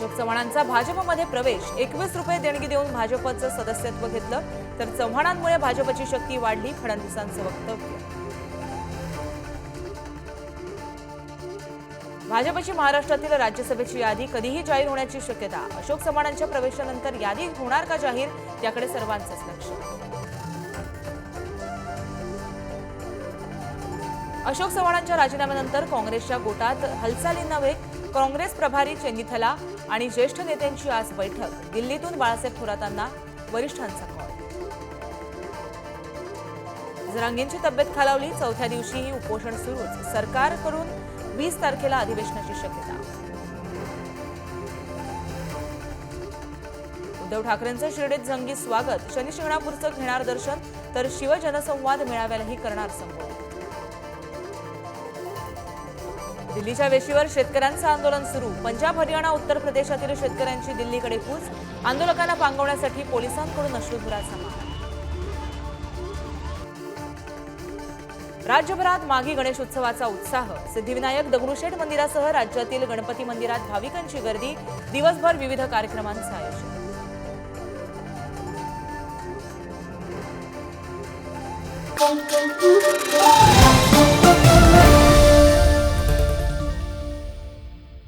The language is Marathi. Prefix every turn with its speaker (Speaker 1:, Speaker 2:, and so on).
Speaker 1: अशोक चव्हाणांचा भाजपमध्ये प्रवेश. एकवीस रुपये देणगी देऊन भाजपचं सदस्यत्व घेतलं तर चव्हाणांमुळे भाजपची शक्ती वाढली फडणवीसांचं वक्तव्य. भाजपची महाराष्ट्रातील राज्यसभेची यादी कधीही जाहीर होण्याची शक्यता अशोक चव्हाणांच्या प्रवेशानंतर यादी होणार का जाहीर याकडे सर्वांचंच लक्ष. अशोक चव्हाणांच्या राजीनाम्यानंतर काँग्रेसच्या गोटात हालचालींना वेग काँग्रेस प्रभारी चेंगिथला आणि ज्येष्ठ नेत्यांची आज बैठक. दिल्लीतून बाळासाहेब थोरातांना वरिष्ठांचा कॉल. जरांगेंची तब्येत खालावली. चौथ्या दिवशीही उपोषण सुरूच. सरकारकडून वीस तारखेला अधिवेशनाची शक्यता. उद्धव ठाकरेंचं शिर्डीत जंगी स्वागत. शनिशिंगणापूरचं घेणार दर्शन तर शिवजनसंवाद मेळाव्यालाही करणार संबोधित दिल्लीच्या वेशीवर शेतकऱ्यांचं आंदोलन सुरू. पंजाब हरियाणा उत्तर प्रदेशातील शेतकऱ्यांची दिल्लीकडे कूच आंदोलकांना पांगवण्यासाठी पोलिसांकडून अश्रुधुराचा मारा राज्यभरात मागी गणेशोत्सवाचा उत्साह. सिद्धिविनायक दगडूशेठ मंदिरासह राज्यातील गणपती मंदिरात भाविकांची गर्दी. दिवसभर विविध कार्यक्रमांचं आयोजन.
Speaker 2: Thank you.